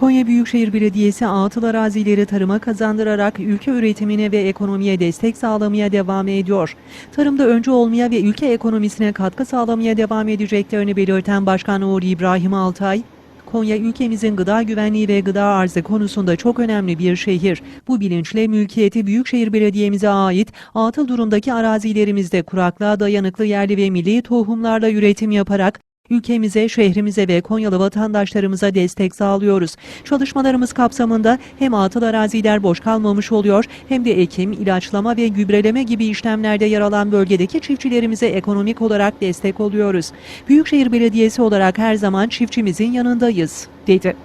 Konya Büyükşehir Belediyesi atıl arazileri tarıma kazandırarak ülke üretimine ve ekonomiye destek sağlamaya devam ediyor. Tarımda öncü olmaya ve ülke ekonomisine katkı sağlamaya devam edeceklerini belirten Başkan Uğur İbrahim Altay, Konya ülkemizin gıda güvenliği ve gıda arzı konusunda çok önemli bir şehir. Bu bilinçle mülkiyeti Büyükşehir Belediye'mize ait atıl durumdaki arazilerimizde kuraklığa dayanıklı yerli ve milli tohumlarla üretim yaparak ülkemize, şehrimize ve Konyalı vatandaşlarımıza destek sağlıyoruz. Çalışmalarımız kapsamında hem atıl araziler boş kalmamış oluyor hem de ekim, ilaçlama ve gübreleme gibi işlemlerde yer alan bölgedeki çiftçilerimize ekonomik olarak destek oluyoruz. Büyükşehir Belediyesi olarak her zaman çiftçimizin yanındayız, dedi.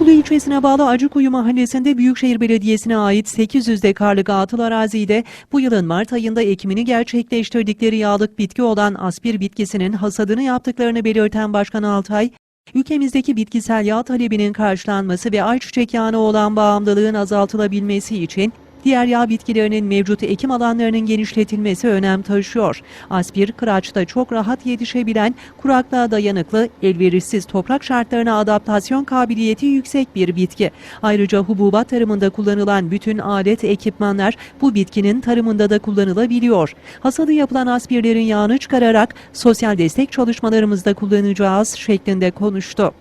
Kulu ilçesine bağlı Acıkuyu mahallesinde Büyükşehir Belediyesi'ne ait 800 dekarlık atıl arazide bu yılın Mart ayında ekimini gerçekleştirdikleri yağlık bitki olan aspir bitkisinin hasadını yaptıklarını belirten Başkan Altay, ülkemizdeki bitkisel yağ talebinin karşılanması ve ayçiçek yağına olan bağımlılığın azaltılabilmesi için diğer yağ bitkilerinin mevcut ekim alanlarının genişletilmesi önem taşıyor. Aspir, kıraçta çok rahat yetişebilen, kuraklığa dayanıklı, elverişsiz toprak şartlarına adaptasyon kabiliyeti yüksek bir bitki. Ayrıca hububat tarımında kullanılan bütün alet, ekipmanlar bu bitkinin tarımında da kullanılabiliyor. Hasadı yapılan aspirlerin yağını çıkararak sosyal destek çalışmalarımızda kullanacağız şeklinde konuştu.